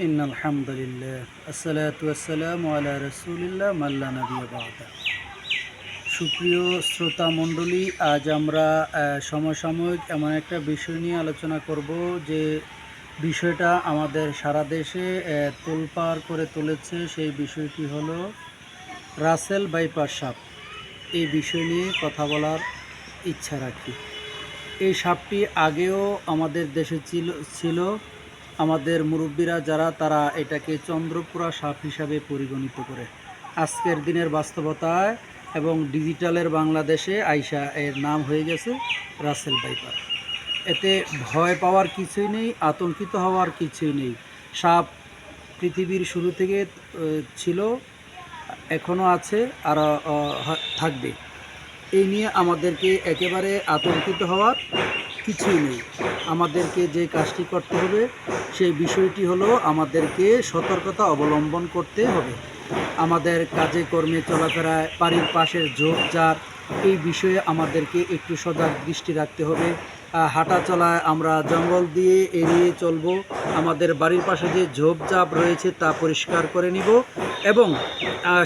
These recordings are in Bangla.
ইন আলহামদুলিল্লাহ আসসালাতু আসসালামু আলা রসুলিল্লাহ মাল্লা সুপ্রিয় শ্রোতা মণ্ডলী আজ আমরা সমসাময়িক এমন একটা বিষয় নিয়ে আলোচনা করব যে বিষয়টা আমাদের সারা দেশে আহ, তোলপাড় করে তুলেছে। সেই বিষয়টি হলো রাসেল বাইপার সাপ। এই বিষয় নিয়ে কথা বলার ইচ্ছা রাখি। এই সাপটি আগেও আমাদের দেশে ছিল ছিল। আমাদের মুরব্বীরা যারা, তারা এটাকে চন্দ্রপুরা সাপ হিসাবে পরিগণিত করে। আজকের দিনের বাস্তবতায় এবং ডিজিটালের বাংলাদেশে আইসা এর নাম হয়ে গেছে রাসেল বাইপার। এতে ভয় পাওয়ার কিছুই নেই, আতঙ্কিত হওয়ার কিছুই নেই। সাপ পৃথিবীর শুরু থেকে ছিল এখনও আছে, আর থাকবে। এই নিয়ে আমাদেরকে একেবারে আতঙ্কিত হওয়ার কিছুই নেই। আমাদেরকে যে কাজটি করতে হবে, সেই বিষয়টি হলো আমাদেরকে সতর্কতা অবলম্বন করতে হবে। আমাদের কাজে কর্মে চলাফেরায় বাড়ির পাশের ঝোপঝাড়, এই বিষয়ে আমাদেরকে একটু সজাগ দৃষ্টি রাখতে হবে। হাঁটা চলায় আমরা জঙ্গল দিয়ে এড়িয়ে চলব। আমাদের বাড়ির পাশে যে ঝোপঝাপ রয়েছে তা পরিষ্কার করে নিব এবং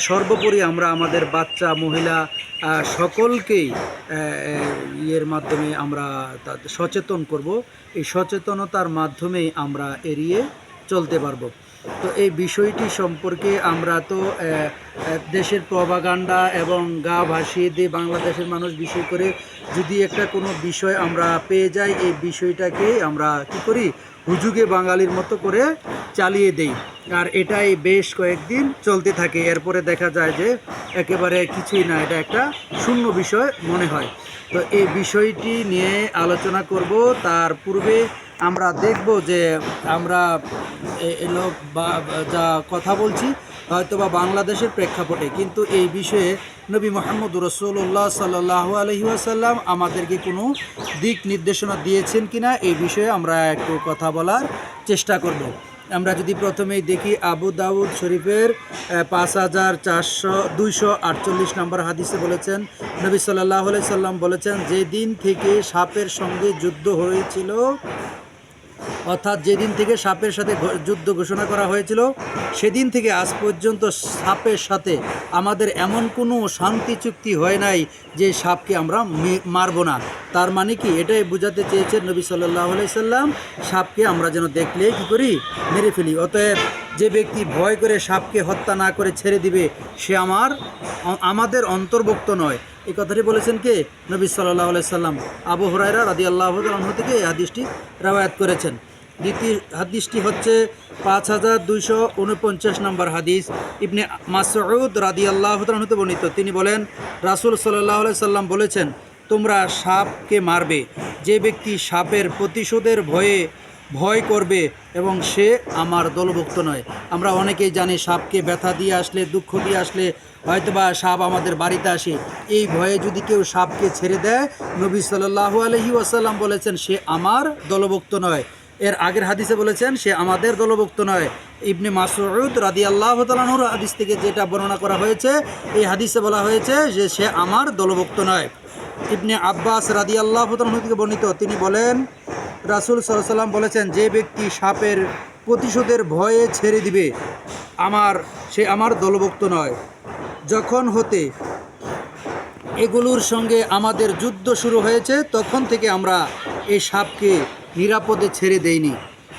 সর্বোপরি আমরা আমাদের বাচ্চা, মহিলা সকলকেই ইয়ের মাধ্যমে আমরা সচেতন করব। এই সচেতনতার মাধ্যমেই আমরা এড়িয়ে চলতে পারব। তো এই বিষয়টি সম্পর্কে আমরা তো দেশের প্রভাগান্ডা এবং গা ভাসিয়ে দিয়ে বাংলাদেশের মানুষ বিষয় করে যদি একটা কোনো বিষয় আমরা পেয়ে যাই, এই বিষয়টাকে আমরা কি করি? হুজুগে বাঙালির মতো করে চালিয়ে দেই। আর এটাই বেশ কয়েকদিন চলতে থাকে। এরপরে দেখা যায় যে একেবারে কিছুই না, এটা একটা শূন্য বিষয় মনে হয়। তো এই বিষয়টি নিয়ে আলোচনা করব। তার পূর্বে আমরা দেখব যে আমরা এলো বা, যা কথা বলছি হয়তো বা বাংলাদেশের প্রেক্ষাপটে। কিন্তু এই বিষয়ে নবী মোহাম্মদ রসুল্লাহ সাল্লাহ আলহিহাসাল্লাম আমাদেরকে কোনো দিক নির্দেশনা দিয়েছেন কিনা, এই বিষয়ে আমরা একটু কথা বলার চেষ্টা করব। আমরা যদি প্রথমেই দেখি আবু দাউদ শরীফের পাঁচ হাজার চারশো দুইশো আটচল্লিশ নম্বর হাদিসে বলেছেন, নবী সাল্লাহ সাল্লাম বলেছেন, যেদিন থেকে সাপের সঙ্গে যুদ্ধ হয়েছিল অর্থাৎ যেদিন থেকে সাপের সাথে যুদ্ধ ঘোষণা করা হয়েছিল, সেদিন থেকে আজ পর্যন্ত সাপের সাথে আমাদের এমন কোনো শান্তি চুক্তি হয় নাই যে সাপকে আমরা মারবো না। তার মানে কি? এটাই বোঝাতে চেয়েছেন নবী সাল্লাহ সাল্লাম। সাপকে আমরা যেন দেখলে কী করি? মেরে ফেলি। অতএব যে ব্যক্তি ভয় করে সাপকে হত্যা না করে ছেড়ে দিবে, সে আমার, আমাদের অন্তর্ভুক্ত নয়। এই কথাটি বলেছেন কে? নবী সাল্লাহ সাল্লাম। আবু হরাইরা রাদি আল্লাহ থেকে এই হাদিসটি রাওয়ায়াত করেছেন। দ্বিতীয় হাদিসটি হচ্ছে পাঁচ হাজার দুইশো উনপঞ্চাশ নম্বর হাদিস। ইবনে মাসউদ রাদি আল্লাহ হতে বর্ণিত। তিনি বলেন, রাসুল সাল্লাহ সাল্লাম বলেছেন, তোমরা সাপকে মারবে। যে ব্যক্তি সাপের প্রতিশোধের ভয়ে ভয় করবে এবং সে আমার দলভুক্ত নয়। আমরা অনেকেই জানি সাপকে ব্যথা দিয়ে আসলে, দুঃখ দিয়ে আসলে, হয়তোবা সাপ আমাদের বাড়িতে আসে। এই ভয়ে যদি কেউ সাপকে ছেড়ে দেয়, নবী সাল্লাহু আলহি ওয়াসাল্লাম বলেছেন, সে আমার দলভুক্ত নয়। এর আগের হাদিসে বলেছেন, সে আমাদের দলভুক্ত নয়। ইবনে মাসউদ রাদি আল্লাহ তালানুর হাদিস থেকে যেটা বর্ণনা করা হয়েছে, এই হাদিসে বলা হয়েছে যে সে আমার দলভুক্ত নয়। ইবনে আব্বাস রাদি আল্লাহ তালানু থেকে বর্ণিত, তিনি বলেন রাসুল সাল্লাম বলেছেন, যে ব্যক্তি সাপের প্রতিশোধের ভয়ে ছেড়ে দিবে, আমার, সে আমার দলভুক্ত নয়। যখন হতে এগুলোর সঙ্গে আমাদের যুদ্ধ শুরু হয়েছে, তখন থেকে আমরা এই সাপকে নিরাপদে ছেড়ে দেইনি।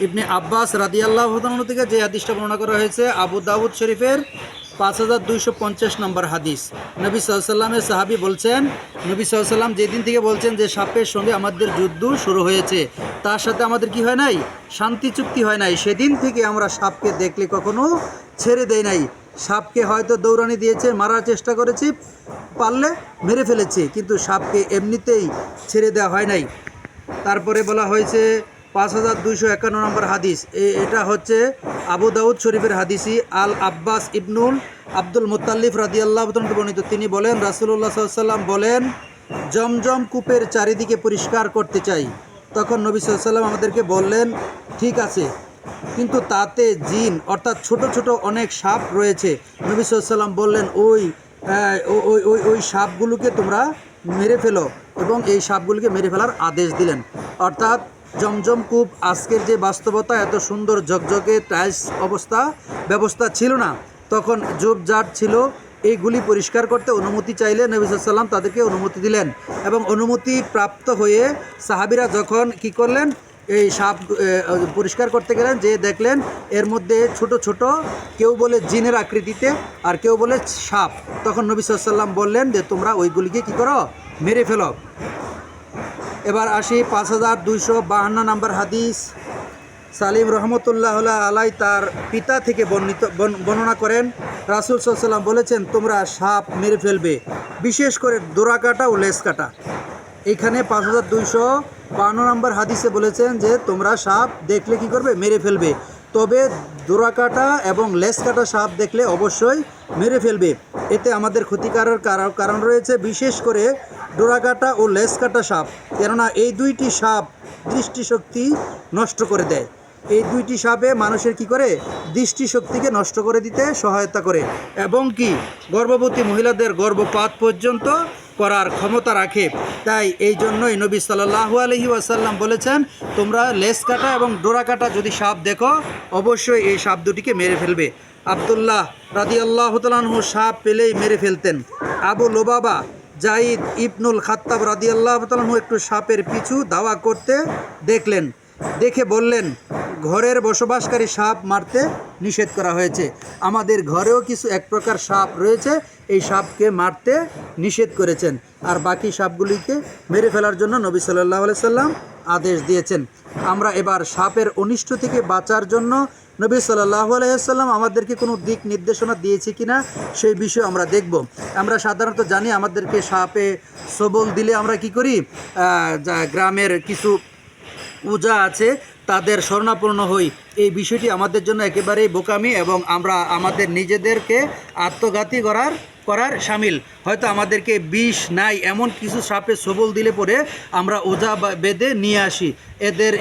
ইবনে আব্বাস রাদিয়াল্লাহ থেকে যে হাদিসটা বর্ণনা করা হয়েছে, আবু দাউদ শরীফের পাঁচ হাজার দুইশো পঞ্চাশ নম্বর হাদিস। নবী সাল্লামের সাহাবি বলছেন, নবী সাল্লাম যেদিন থেকে বলছেন যে সাপের সঙ্গে আমাদের যুদ্ধ শুরু হয়েছে, তার সাথে আমাদের কি হয় নাই? শান্তি চুক্তি হয় নাই। সেদিন থেকে আমরা সাপকে দেখলে কখনো ছেড়ে দেয় নাই। সাপকে হয়তো দৌড়ানি দিয়েছে, মারার চেষ্টা করেছি, পারলে মেরে ফেলেছে, কিন্তু সাপকে এমনিতেই ছেড়ে দেওয়া হয় নাই। তারপরে বলা হয়েছে পাঁচ হাজার দুইশো একান্ন নম্বর হাদিস। এটা হচ্ছে আবু দাউদ শরীফের হাদিসি আল আব্বাস ইবনুল আব্দুল মুতাল্লিফ রাদি আল্লাহ বর্ণিত। তিনি বলেন রাসুল্লাহ সাল্লাম বলেন জমজম কূপের চারিদিকে পরিষ্কার করতে চাই। তখন নবী সাল্লাম আমাদেরকে বললেন ঠিক আছে কিন্তু তাতে জিন অর্থাৎ ছোট ছোট অনেক সাপ রয়েছে। নবী সাল্লাম বললেন ওই আহ, ওই ওই ওই সাপগুলোকে তোমরা মেরে ফেলো। এবং এই সাপগুলোকে মেরে ফেলার আদেশ দিলেন। অর্থাৎ জমজম কূপ, আজকের যে বাস্তবতা, এত সুন্দর ঝকঝকে টাইলস অবস্থা, ব্যবস্থা ছিল না। তখন জোবজাট ছিল। এইগুলি পরিষ্কার করতে অনুমতি চাইলে নবী সাল্লাম তাদেরকে অনুমতি দিলেন এবং অনুমতি প্রাপ্ত হয়ে সাহাবিরা যখন কি করলেন, এই সাপ পরিষ্কার করতে গেলেন যে দেখলেন এর মধ্যে ছোট ছোট, কেউ বলে জিনের আকৃতিতে আর কেউ বলে সাপ। তখন নবী সাল্লাম বললেন যে, তোমরা ওইগুলিকে কি করো? মেরে ফেলো। এবার আসি পাঁচ হাজার দুইশো বাহান্ন নম্বর হাদিস। সালিম রহমতুল্লাহ আলাই তার পিতা থেকে বর্ণিত, বর্ণ- বর্ণনা করেন। রাসুল সাল্লাম বলেছেন, তোমরা সাপ মেরে ফেলবে, বিশেষ করে দোরা কাটা ও লেস কাটা। এখানে পাঁচ হাজার দুইশো বান্ন নম্বর হাদিসে বলেছেন যে, তোমরা সাপ দেখলে কি করবে? মেরে ফেলবে। তবে দোরা কাটা এবং লেস কাটা সাপ দেখলে অবশ্যই মেরে ফেলবে। এতে আমাদের ক্ষতিকারক কার- কারণ রয়েছে, বিশেষ করে ডোরা কাটা ও লেস কাটা সাপ, কেননা এই দুইটি সাপ দৃষ্টিশক্তি নষ্ট করে দেয়। এই দুইটি সাপে মানুষের কি করে? দৃষ্টিশক্তিকে নষ্ট করে দিতে সহায়তা করে এবং কি? গর্ভবতী মহিলাদের গর্ভপাত পর্যন্ত করার ক্ষমতা রাখে। তাই এই জন্যই নবী সাল্লাহু আলহি ওয়াসাল্লাম বলেছেন, তোমরা লেস কাটা এবং ডোরা কাটা যদি সাপ দেখো, অবশ্যই এই সাপ দুটিকে মেরে ফেলবে। আবদুল্লাহ রাদি আল্লাহ সাপ পেলেই মেরে ফেলতেন। আবু লোবাবা জাইদ ইবনুল খাত্তাব রাদি আল্লাহ তালাহু একটু সাপের পিছু দাওয়া করতে দেখলেন। দেখে বললেন, ঘরের বসবাসকারী সাপ মারতে নিষেধ করা হয়েছে। আমাদের ঘরেও কিছু এক প্রকার সাপ রয়েছে, এই সাপকে মারতে নিষেধ করেছেন। আর বাকি সাপগুলিকে মেরে ফেলার জন্য নবী সাল্লাহ সাল্লাম আদেশ দিয়েছেন। আমরা এবার সাপের অনিষ্ট থেকে বাঁচার জন্য নবী সাল্লাহ আলাইসাল্লাম আমাদেরকে কোনো দিক নির্দেশনা দিয়েছে কি না সেই বিষয়ে আমরা দেখব। আমরা সাধারণত জানি আমাদেরকে সাপে সবল দিলে আমরা কি করি? গ্রামের কিছু পূজা আছে, তাদের স্বর্ণাপন্ন হই। এই বিষয়টি আমাদের জন্য একেবারেই বোকামি এবং আমরা আমাদের নিজেদেরকে আত্মঘাতী করার করার সামিল। হয়তো আমাদেরকে বিষ নাই, এমন কিছু সাপে সবল দিলে পরে আমরা ওজা বেঁধে নিয়ে আসি। এদের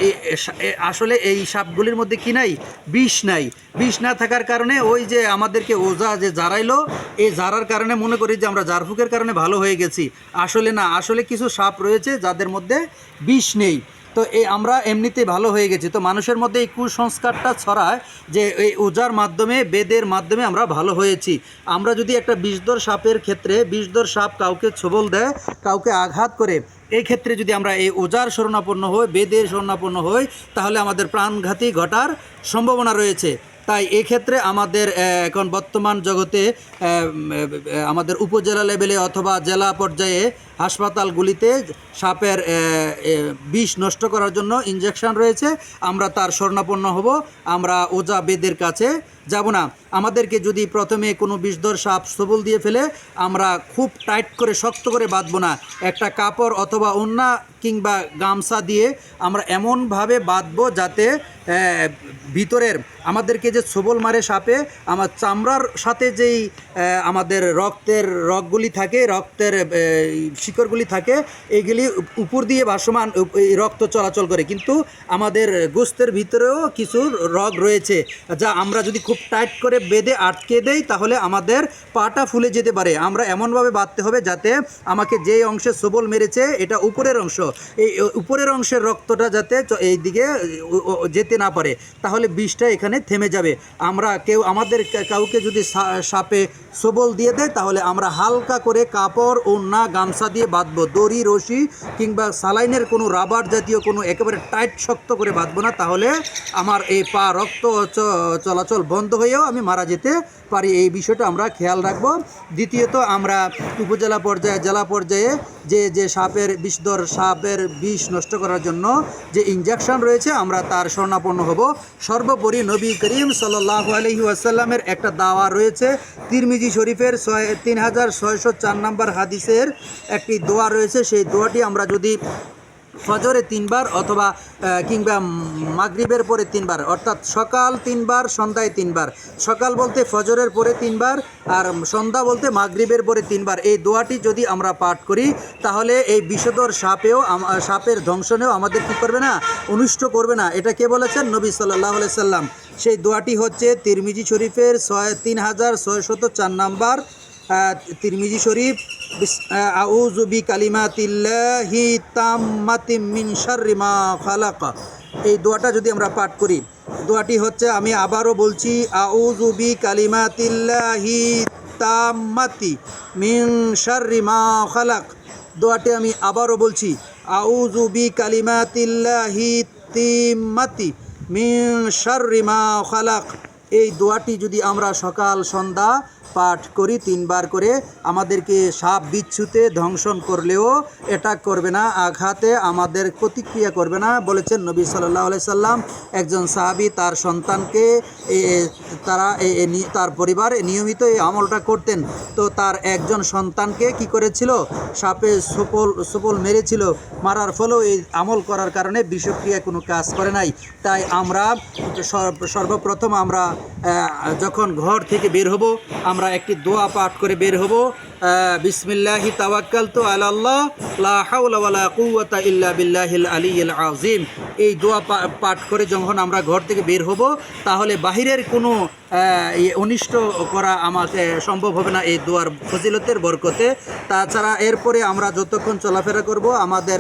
আসলে এই সাপগুলির মধ্যে কি নাই? বিষ নাই। বিষ না থাকার কারণে ওই যে আমাদেরকে ওজা যে জারাইলো, এই জারার কারণে মনে করি যে আমরা জারফুকের কারণে ভালো হয়ে গেছি। আসলে না, আসলে কিছু সাপ রয়েছে যাদের মধ্যে বিষ নেই। তো এই আমরা এমনিতে ভালো হয়ে গেছি। তো মানুষের মধ্যে এই কুসংস্কারটা ছড়ায় যে এই ওজার মাধ্যমে, বেদের মাধ্যমে আমরা ভালো হয়েছি। আমরা যদি একটা বিষধর সাপের ক্ষেত্রে, বিষধর সাপ কাউকে ছবল দেয়, কাউকে আঘাত করে, এই ক্ষেত্রে যদি আমরা এই ওজার শরণাপন্ন হই, বেদের শরণাপন্ন হই, তাহলে আমাদের প্রাণঘাতী ঘটার সম্ভাবনা রয়েছে। তাই এক্ষেত্রে আমাদের এখন বর্তমান জগতে আমাদের উপজেলা লেভেলে অথবা জেলা পর্যায়ে হাসপাতালগুলিতে সাপের বিষ নষ্ট করার জন্য ইঞ্জেকশন রয়েছে। আমরা তার স্বর্ণাপন্ন হব। আমরা ওজা বেদের কাছে যাব না। আমাদেরকে যদি প্রথমে কোনো বিষধর সাপ সবল দিয়ে ফেলে, আমরা খুব টাইট করে, শক্ত করে বাঁধবো না। একটা কাপড় অথবা ওন্না কিংবা গামছা দিয়ে আমরা এমনভাবে বাঁধবো যাতে ভিতরের আমাদেরকে যে সবল মারে সাপে, আমার চামড়ার সাথে যেই আমাদের রক্তের রগগুলি থাকে, রক্তের শিকড়গুলি থাকে এইগুলি উপর দিয়ে ভাসমান রক্ত চলাচল করে। কিন্তু আমাদের গোস্তের ভিতরেও কিছু রগ রয়েছে, যা আমরা যদি খুব টাইট করে বেঁধে আটকে দেই, তাহলে আমাদের পাটা ফুলে যেতে পারে। আমরা এমনভাবে বাঁধতে হবে যাতে আমাকে যেই অংশে সবল মেরেছে, এটা উপরের অংশ, এই উপরের অংশের রক্তটা যাতে এই দিকে যেতে না পারে, তাহলে বিষটা এখানে থেমে যাবে। আমরা কেউ, আমাদের কাউকে যদি সাপে সবল দিয়ে দেয়, তাহলে আমরা হালকা করে কাপড়, ওড়না, গামছা দিয়ে বাঁধবো। দড়ি, রশি কিংবা সালাইনের কোনো রাবার জাতীয় কোনো একেবারে টাইট, শক্ত করে বাঁধবো না, তাহলে আমার এই পা রক্ত চলাচল বন্ধ হয়েও আমি মারা যেতে পারি। এই বিষয়টা আমরা খেয়াল রাখব। দ্বিতীয়ত, আমরা উপজেলা পর্যায়ে, জেলা পর্যায়ে যে যে সাপের বিষধর, সাপের বিষ নষ্ট করার জন্য যে ইঞ্জেকশন রয়েছে, আমরা তার স্বর্ণাপন্ন হব। সর্বোপরি নবী করিম সাল্লাহ আলহি ওয়াসাল্লামের একটা দাওয়া রয়েছে, তিরমিজি শরীফের ছয় তিন হাজার ছয়শো চার নম্বর হাদিসের একটি দোয়া রয়েছে। সেই দোয়াটি আমরা যদি ফজরে তিনবার অথবা কিংবা মাগরিবের পরে তিনবার, অর্থাৎ সকাল তিনবার, সন্ধ্যায় তিনবার, সকাল বলতে ফজরের পরে তিনবার আর সন্ধ্যা বলতে মাগরিবের পরে তিনবার, এই দোয়াটি যদি আমরা পাঠ করি, তাহলে এই বিষধর সাপেও সাপের ধ্বংসনেও আমাদের কী করবে না? অনিষ্ট করবে না। এটা কে বলেছেন? নবী সাল্লাহ সাল্লাম। সেই দোয়াটি হচ্ছে তিরমিজি শরীফের ছয়, তিন হাজার ছয় ছয়শত চার নাম্বার তিরমিজি শরীফ। আউজুবি বিকালিমাতিল্লাহি তাম্মাতিম মিন শাররি খালাকা। এই দোয়াটা যদি আমরা পাঠ করি, দোয়াটি হচ্ছে আমি আবারও বলছি আউজুবি বিকালিমাতিল্লাহি তাম্মাতি মিন শাররি মা খালাক। দোয়াটি আমি আবারও বলছি, আউযু বিকালিমাতিল্লাহি তিম্মাতি মিন শাররি মা খালাক। এই দোয়াটি যদি আমরা সকাল সন্ধ্যা পাঠ করি, তিনবার করে। আমাদেরকে সাপ বিচ্ছুতে ধ্বংসন করলেও এটা করবে না, আঘাতে আমাদের প্রতিক্রিয়া করবে না, বলেছেন নবী সাল্লাহ সাল্লাম। একজন সাহাবি তার সন্তানকে তারা তার পরিবার নিয়মিত এই আমলটা করতেন। তো তার একজন সন্তানকে কি করেছিল? সাপে সুপল সুপল মেরেছিল। মারার ফলেও এই আমল করার কারণে বিষক্রিয়া কোনো কাজ করে নাই। তাই আমরা সর্ব- সর্বপ্রথম আমরা যখন ঘর থেকে বের হব, আমরা একটি দোয়া পাঠ করে বের হব। বিসমিল্লাহি তাওয়াক্কাল তো আল্লাহ লা হাওলা ওয়ালা কুওয়াতা ইল্লা বিল্লাহিল আলিয়্যিল আযীম। এই দোয়া পাঠ করে যখন আমরা ঘর থেকে বের হব, তাহলে বাহিরের কোনো অনিষ্ট করা আমাকে সম্ভব হবে না এই দোয়ার ফজিলতের বরকতে। তাছাড়া এরপরে আমরা যতক্ষণ চলাফেরা করব, আমাদের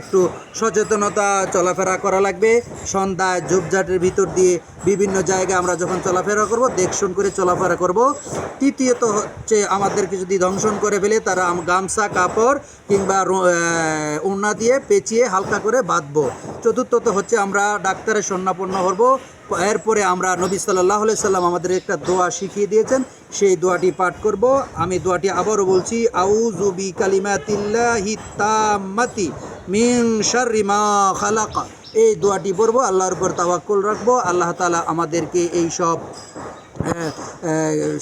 একটু সচেতনতা চলাফেরা করা লাগবে। সন্ধ্যায় ঝোপঝাটের ভিতর দিয়ে বিভিন্ন জায়গায় আমরা যখন চলাফেরা করব, দেখশুন করে চলাফেরা করব। তৃতীয়ত হচ্ছে, আমাদেরকে যদি দংশন করে ফেলে তারা গামছা, কাপড় কিংবা ওড়না দিয়ে পেঁচিয়ে হালকা করে বাঁধবো। চতুর্থত হচ্ছে আমরা ডাক্তারের সন্নাপন্ন হব। এরপরে আমরা নবী সাল্লাহ সাল্লাম আমাদের একটা দোয়া শিখিয়ে দিয়েছেন। সেই দোয়াটি পাঠ করব। আমি দোয়াটি আবারও বলছি, আউযু বি কালিমাতিল্লাহি তাম্মাতি মিন শাররি মা খালাকা। এই দোয়াটি পড়ব, আল্লাহর উপর তাওয়াক্কুল রাখব। আল্লাহ তালা আমাদেরকে এই সব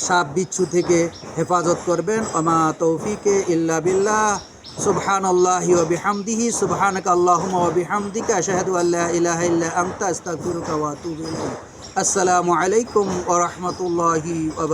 সাপ বিচ্ছু থেকে হেফাজত করবেন। অমা তৌফিকে ইল্লা বিল্লাহ। সুবহান আল্লাহি ওয়া বিহামদিহি। সুবহানাক আল্লাহুম্মা ওয়া বিহামদিকা। আশহাদু আল্লা ইলাহা ইল্লা আসসালামু আলাইকুম ওয়া রাহমাতুল্লাহি ওয়া